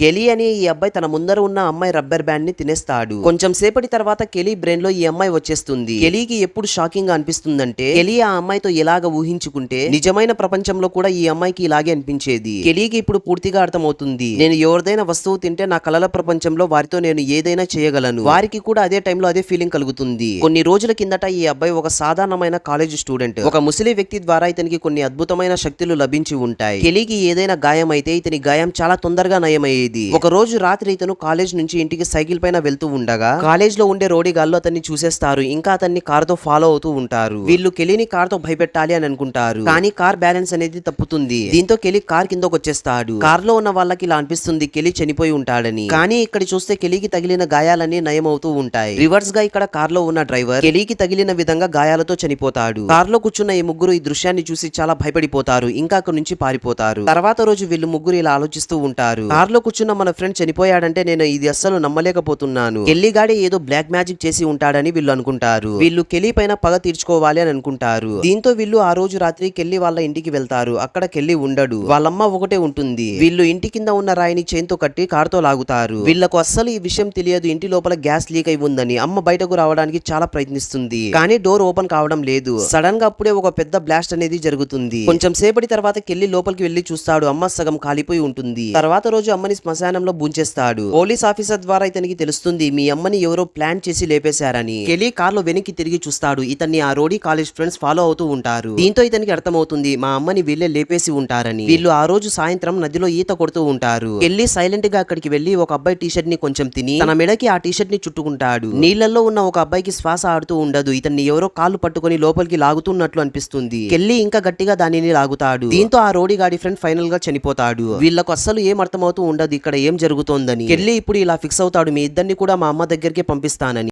Kelly అనే ఈ అబ్బాయి తన ముందర ఉన్న అమ్మాయి రబ్బర్ బ్యాండ్ని తినేస్తాడు. కొంచెం సేపటి తర్వాత కెలీ బ్రెయిన్లో ఈ అమ్మాయి వచ్చేస్తుంది. కెలీకి ఎప్పుడు షాకింగ్గా అనిపిస్తుందంటే కెలీ ఆ అమ్మాయితో ఎలాగ ఊహించుకుంటే నిజమైన ప్రపంచంలో కూడా ఈ అమ్మాయికి ఇలాగే అనిపించేది. కెలీకి ఇప్పుడు పూర్తిగా అర్థమవుతుంది. నేను ఎవరిదైనా వస్తువు తింటే నా కలల ప్రపంచంలో వారితో నేను ఏదైనా చేయగలను. వారికి కూడా అదే టైంలో అదే ఫీలింగ్ కలుగుతుంది. కొన్ని రోజుల కిందట ఈ అబ్బాయి ఒక సాధారణమైన కాలేజ్ స్టూడెంట్. ఒక ముసలి వ్యక్తి ద్వారా ఇతనికి కొన్ని అద్భుతమైన శక్తులు లభించి ఉంటాయి. కెలీకి ఏదైనా గాయం అయితే ఇతని గాయం చాలా తొందరగా నయమయ్యేది ఒక రోజు రాత్రి ఇతను కాలేజ్ నుంచి ఇంటికి సైకిల్ పైన వెళ్తూ ఉండగా కాలేజ్లో ఉండే రోడిగాళ్ళు అతన్ని చూసేస్తారు. ఇంకా అతన్ని కార్తో ఫాలో అవుతూ ఉంటారు. వీళ్ళు కెలీని కార్తో భయపెట్టాలి అని అనుకుంటారు. కానీ కార్ బ్యాలెన్స్ అనేది తప్పుతుంది. దీంతో కెలి కార్ కిందకు వచ్చేస్తాడు. కార్లో ఉన్న వాళ్ళకి ఇలా అనిపిస్తుంది కెలి చనిపోయి ఉంటాడని. కానీ ఇక్కడ చూస్తే కెలికి తగిలిన గాయాలన్నీ నయం అవుతూ ఉంటాయి. రివర్స్గా ఇక్కడ కార్లో ఉన్న డ్రైవర్ కెలికి తగిలిన విధంగా గాయాలతో చనిపోతాడు. కార్లో కూర్చున్న ఈ ముగ్గురు ఈ దృశ్యాన్ని చూసి చాలా భయపడిపోతారు. ఇంకా అక్కడి నుంచి పారిపోతారు. తర్వాత రోజు వీళ్ళు ముగ్గురు ఇలా ఆలోచిస్తూ ఉంటారు. కార్లో కూర్చున్న మన ఫ్రెండ్ చనిపోయాడంటే నేను ఇది అస్సలు నమ్మలేకపోతున్నాను. కెల్లిగాడే ఏదో బ్లాక్ మ్యాజిక్ చేసి ఉంటాడని వీళ్ళు అనుకుంటారు. వీళ్ళు కెల్లి పైన పగ తీర్చుకోవాలి అని అనుకుంటారు. దీంతో వీళ్ళు ఆ రోజు రాత్రి కెల్లి వాళ్ళ ఇంటికి వెళ్తారు. అక్కడ కెల్లి ఉండడు. వాళ్ళమ్మ ఒకటే ఉంటుంది. వీళ్ళు ఇంటి కింద ఉన్న రాయిని చేన్తో కట్టి కారుతో లాగుతారు. వీళ్ళకు అస్సలు ఈ విషయం తెలియదు. ఇంటి లోపల గ్యాస్ లీక్ అయి ఉందని అమ్మ బయటకు రావడానికి చాలా ప్రయత్నిస్తుంది. కానీ డోర్ ఓపెన్ కావడం లేదు. సడన్గా అప్పుడే ఒక పెద్ద బ్లాస్ట్ అనేది జరుగుతుంది. కొంచెం సేపటి తర్వాత కెల్లి లోపలికి వెళ్ళి చూస్తాడు. అమ్మ సగం కాలిపోయి ఉంటుంది. తర్వాత రోజు అమ్మని శ్మశానంలో బుంచేస్తాడు పోలీస్ ఆఫీసర్ ద్వారా ఇతనికి తెలుస్తుంది మీ అమ్మని ఎవరో ప్లాన్ చేసి లేపేశారని. కెలీ కార్లో వెనక్కి తిరిగి చూస్తాడు. ఇతన్ని ఆ రోడీ కాలేజ్ ఫ్రెండ్స్ ఫాలో అవుతూ ఉంటారు. దీంతో ఇతనికి అర్థమవుతుంది మా అమ్మని వీళ్ళే లేపేసి ఉంటారని. వీళ్ళు ఆ రోజు సాయంత్రం నదిలో ఈత కొడుతూ ఉంటారు. కెల్లి సైలెంట్గా అక్కడికి వెళ్ళి ఒక అబ్బాయి టీ షర్ట్ని కొంచెం తిని తన మెడకి ఆ టీషర్ట్ని చుట్టుకుంటాడు. నీళ్ళలో ఉన్న ఒక అబ్బాయికి శ్వాస ఆడుతూ ఉండదు. ఇతన్ని ఎవరో కాళ్ళు పట్టుకొని లోపలికి లాగుతున్నట్లు అనిపిస్తుంది. కెల్లి ఇంకా గట్టిగా దానిని లాగుతాడు. దీంతో ఆ రోడీ గాడి ఫ్రెండ్ ఫైనల్గా చనిపోతాడు. వీళ్ళకు అస్సలు ఏం అర్థమవుతూ ఉండదు. ఇక్కడ ఏం జరుగుతోందని కెళ్ళి ఇప్పుడు ఇలా ఫిక్స్ అవుతాడు మీ ఇద్దరిని కూడా మా అమ్మ దగ్గరికి పంపిస్తానని.